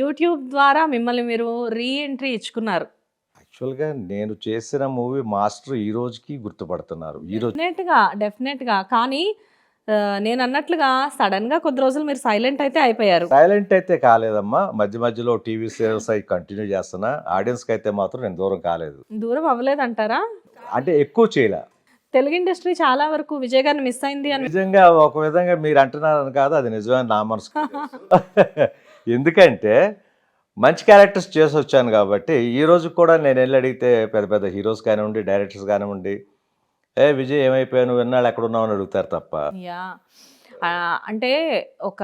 YouTube ద్వారా మిమ్మల్ని మీరు రీ ఎంట్రీ ఇచ్చుకున్నారు. యాక్చువల్గా నేను చేసిన మూవీ మాస్టర్ ఈ రోజుకి గుర్తుపడుతున్నారు. ఈ రోజు డెఫినెట్గా డెఫినెట్గా. కానీ నేను అన్నట్లుగా సడన్గా కొద్ది రోజులు మీరు సైలెంట్ అయితే అయిపోయారు. సైలెంట్ అయితే కాలేదమ్మా. మధ్య మధ్యలో టీవీ సీరియల్స్ అవి కంటిన్యూ చేస్తున్నా. ఆడియన్స్కి అయితే మాత్రం నేను దూరం కాలేదు. దూరం అవ్వలేదంటారా? అంటే ఎక్కువ చేయలే. తెలుగు ఇండస్ట్రీ చాలా వరకు విజయ్ గారిని మిస్ అయింది అని నిజంగా ఒక విధంగా మీరు అంటున్నారని కాదు అది నిజమైన నా మనసు ఎందుకంటే మంచి క్యారెక్టర్స్ చేసి వచ్చాను కాబట్టి ఈ రోజు కూడా నేను వెళ్ళి అడిగితే పెద్ద పెద్ద హీరోస్ కానివ్వండి డైరెక్టర్స్ కానివ్వండి ఏ విజయ్ ఏమైపోయాను విన్నాళ్ళు ఎక్కడ ఉన్నావు? అని అడుగుతారు తప్ప. అంటే ఒక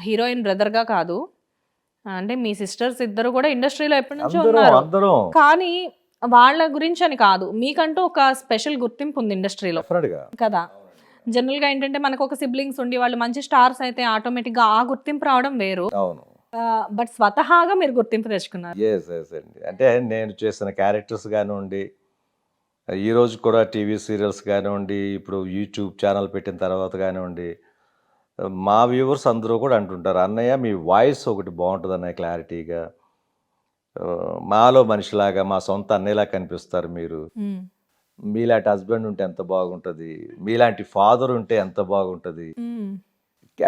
హీరోయిన్ బ్రదర్గా కాదు. అంటే మీ సిస్టర్స్ ఇద్దరు కూడా ఇండస్ట్రీలో ఎప్పటి నుంచో ఉన్నారు. అందరం. కానీ వాళ్ళ గురించి అని కాదు. మీకంటూ ఒక స్పెషల్ గుర్తింపు ఉంది ఇండస్ట్రీలో. కదా. జనరల్గా ఏంటంటే మనకు ఒక సిబ్లింగ్స్ ఉండి వాళ్ళు మంచి స్టార్స్ అయితే ఆటోమేటిక్గా ఆ గుర్తింపు రావడం వేరు. అవును. బట్ స్వతహాగా మీరు గుర్తింపు తెచ్చుకున్నారు. ఎస్ ఎస్ అండి అంటే నేను చేసిన క్యారెక్టర్స్ కానివ్వండి ఈ రోజు కూడా టీవీ సీరియల్స్ కానివ్వండి ఇప్పుడు యూట్యూబ్ ఛానల్ పెట్టిన తర్వాత కానివ్వండి మా వ్యూవర్స్ అందరూ కూడా అంటుంటారు అన్నయ్య మీ వాయిస్ ఒకటి బాగుంటుంది అన్నయ్య క్లారిటీగా మాలో మనిషిలాగా మా సొంత అన్నయ్యలా కనిపిస్తారు మీరు. మీలాంటి హస్బెండ్ ఉంటే ఎంత బాగుంటుంది? మీలాంటి ఫాదర్ ఉంటే ఎంత బాగుంటుంది.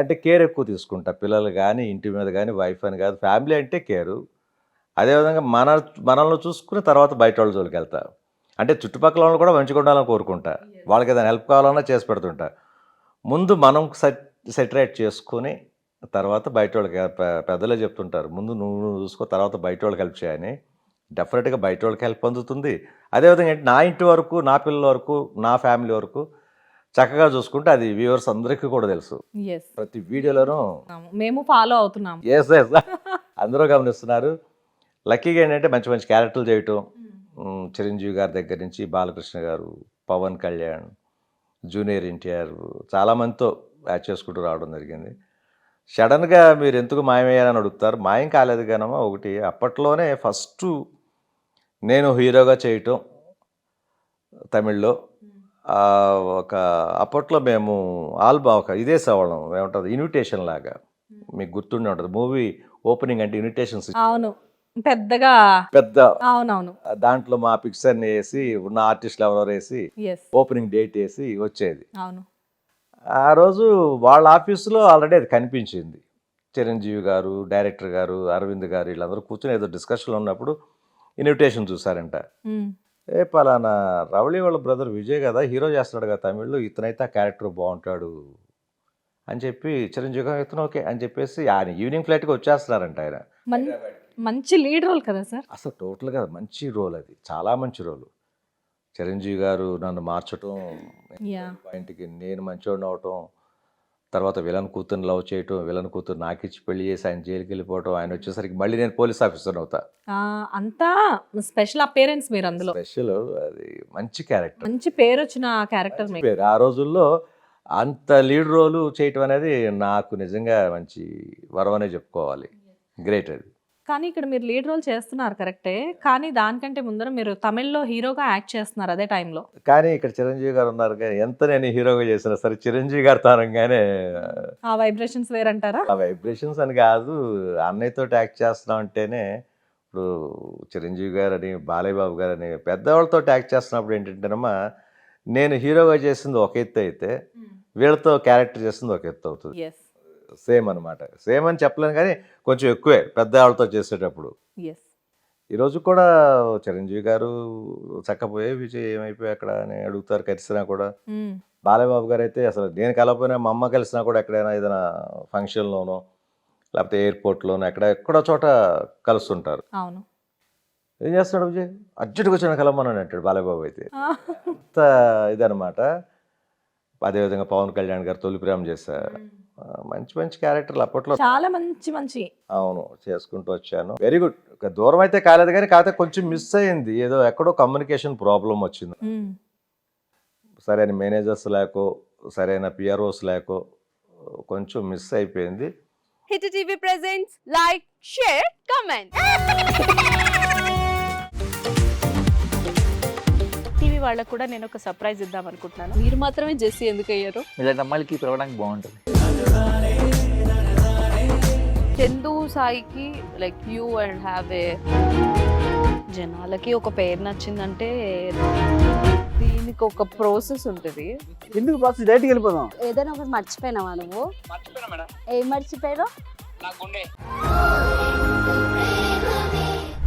అంటే కేర్ ఎక్కువ తీసుకుంటా. పిల్లలు కానీ ఇంటి మీద కానీ వైఫ్ అని కాదు ఫ్యామిలీ అంటే కేరు అదేవిధంగా మన మనల్ని చూసుకుని తర్వాత బయట వాళ్ళ జోలికి వెళ్తా. అంటే చుట్టుపక్కల వాళ్ళు కూడా మంచిగా ఉండాలని కోరుకుంటా. వాళ్ళకి ఏదైనా హెల్ప్ కావాలన్నా చేసి పెడుతుంటా. ముందు మనం సెట్ సెటరేట్ చేసుకొని తర్వాత బయట వాళ్ళకి పెద్దలే చెప్తుంటారు. ముందు నువ్వు నువ్వు చూసుకో తర్వాత బయట వాళ్ళకి హెల్ప్ చేయని డెఫినెట్గా బయట వాళ్ళకి హెల్ప్ అందుతుంది. అదేవిధంగా ఏంటి నా ఇంటి వరకు నా పిల్లల వరకు నా ఫ్యామిలీ వరకు చక్కగా చూసుకుంటే అది వ్యూవర్స్ అందరికీ కూడా తెలుసు. Yes. ప్రతి వీడియోలోనూ మేము ఫాలో అవుతున్నాం ఎస్ ఎస్ అందరూ గమనిస్తున్నారు. లక్కీగా ఏంటంటే మంచి మంచి క్యారెక్టర్లు చేయటం. ఉమ్, చిరంజీవి గారి దగ్గర నుంచి బాలకృష్ణ గారు పవన్ కళ్యాణ్ జూనియర్ ఎన్టీఆర్ చాలామందితో యాడ్ చేసుకుంటూ రావడం జరిగింది. సడన్గా మీరు ఎందుకు మాయమయ్యారని అడుగుతారు. మాయం కాలేదు కానమ్మా ఒకటి అప్పట్లోనే ఫస్ట్ నేను హీరోగా చేయటం తమిళ్ళో. ఆ, ఒక అప్పట్లో మేము ఆల్బా ఒక ఇదే సవడం ఏమంటుంది ఇన్విటేషన్ లాగా. మీకు గుర్తుండే ఉంటుంది మూవీ ఓపెనింగ్ అంటే ఇన్విటేషన్స్. అవును పెద్దగా పెద్ద అవునవును. దాంట్లో మా పిక్చర్ వేసి ఉన్న ఆర్టిస్టులు ఎవరెవరు వేసి ఓపెనింగ్ డేట్ వేసి వచ్చేది. అవును. ఆ రోజు వాళ్ళ ఆఫీసులో ఆల్రెడీ అది కనిపించింది. చిరంజీవి గారు డైరెక్టర్ గారు అరవింద్ గారు వీళ్ళందరూ కూర్చొని ఏదో డిస్కషన్లో ఉన్నప్పుడు ఇన్విటేషన్ చూసారంట. ఏ పలానా రవళి వాళ్ళ బ్రదర్ విజయ్ కదా హీరో చేస్తున్నాడు కదా తమిళ్ళో ఇతనైతే ఆ క్యారెక్టర్ బాగుంటాడు అని చెప్పి చిరంజీవి గారు ఇతను ఓకే అని చెప్పేసి ఆయన ఈవినింగ్ ఫ్లైట్కి వచ్చేస్తున్నారంట ఆయన. మంచి లీడ్ రోల్ కదా సార్? అసలు టోటల్గా మంచి రోల్ అది చాలా మంచి రోల్. చిరంజీవి గారు నన్ను మార్చటం యా పాయింట్కి నేను మంచోడిని అవటం తర్వాత విలన్ కూతుర్ని లవ్ చేయటం విలన్ కూతురు నాకిచ్చి పెళ్ళి చేసి ఆయన జైలుకి వెళ్ళిపోవటం ఆయన వచ్చేసరికి మళ్ళీ నేను పోలీస్ ఆఫీసర్ అవుతా. అంతా స్పెషల్ అపేరెన్స్ మీరు అందులో. స్పెషల్ అది మంచి క్యారెక్టర్. మంచి పేరు వచ్చిన క్యారెక్టర్ పేరు. ఆ రోజుల్లో అంత లీడ్ రోలు చేయటం అనేది నాకు నిజంగా మంచి వరవనే చెప్పుకోవాలి. గ్రేట్ అది. కానీ ఇక్కడ మీరు లీడ్ రోల్ చేస్తున్నారు కరెక్టే. కానీ దానికంటే ముందర మీరు తమిళ్ళో హీరోగా యాక్ట్ చేస్తున్నారు అదే టైంలో. కానీ ఇక్కడ చిరంజీవి గారు ఉన్నారు కానీ ఎంత నేను హీరోగా చేసినా సరే చిరంజీవి గారు తానంగానే ఆ వైబ్రేషన్స్ వేరంటారా? ఆ వైబ్రేషన్స్ అని కాదు అన్నయ్యతో యాక్ట్ చేస్తున్నాం అంటేనే ఇప్పుడు చిరంజీవి గారు అని బాలయ్య బాబు గారు అని పెద్దవాళ్ళతో యాక్ట్ చేస్తున్నప్పుడు ఏంటంటేనమ్మా నేను హీరోగా చేసింది ఒక ఎత్తు అయితే వీళ్ళతో క్యారెక్టర్ చేసింది ఒక ఎత్తు అవుతుంది. సేమ్ అనమాట సేమ్ అని చెప్పలేను కానీ కొంచెం ఎక్కువే పెద్దవాళ్ళతో చేసేటప్పుడు. ఎస్ ఈరోజు కూడా చిరంజీవి గారు చక్కపోయే విజయ్ ఏమైపోయి అక్కడ అని అడుగుతారు కలిసినా కూడా. బాలయ్య బాబు గారు అయితే అసలు నేను కలవకపోయినా మా అమ్మ కలిసినా కూడా ఎక్కడైనా ఏదైనా ఫంక్షన్లోనో లేకపోతే ఎయిర్పోర్ట్లోనో ఎక్కడ ఎక్కడో చోట కలుస్తుంటారు. అవును. ఏం చేస్తున్నాడు విజయ్? అర్జెంట్గా వచ్చిన కలవమని అంటాడు బాలయ్య బాబు అయితే అంత ఇదనమాట అదేవిధంగా పవన్ కళ్యాణ్ గారు తొలి ప్రేమ చేశారు. ఆ, మంచి మంచి క్యారెక్టర్లు అప్పట్లో చాలా మంచి మంచి. అవును చేసుకుంటూ వచ్చాను. వెరీ గుడ్ దూరం అయితే కాలేదు కానీ కాకపోతే కొంచెం మిస్ అయింది. ఏదో ఎక్కడో కమ్యూనికేషన్ ప్రాబ్లం వచ్చింది. సరైన మేనేజర్స్ లేకో సరైన పిఆర్ఓస్ లేకో కొంచెం మిస్ అయిపోయింది. Hit TV presents like share comment TV వాళ్ళకు కూడా నేను ఒక సర్ప్రైజ్ ఇద్దాం అనుకుంటున్నాను. మీరు మాత్రమే జెస్సీ ఎందుకు అయ్యారు? ఇలాంటి అమ్మాయిలకి పిలవడానికి బాగుంటుంది. చందు సాయికి like you and have a జనాలకి ఒక పేరు నచ్చిందంటే దీనికి ఒక ప్రాసెస్ ఉంటుంది. ఎందుకు ప్రాసెస్ డైరెక్ట్కి వెళ్ళిపోదాం. ఏదైనా ఒకటి మర్చిపోయినావా నువ్వు? మర్చిపోయినా మేడం. ఏం మర్చిపోయావు నా గుండె.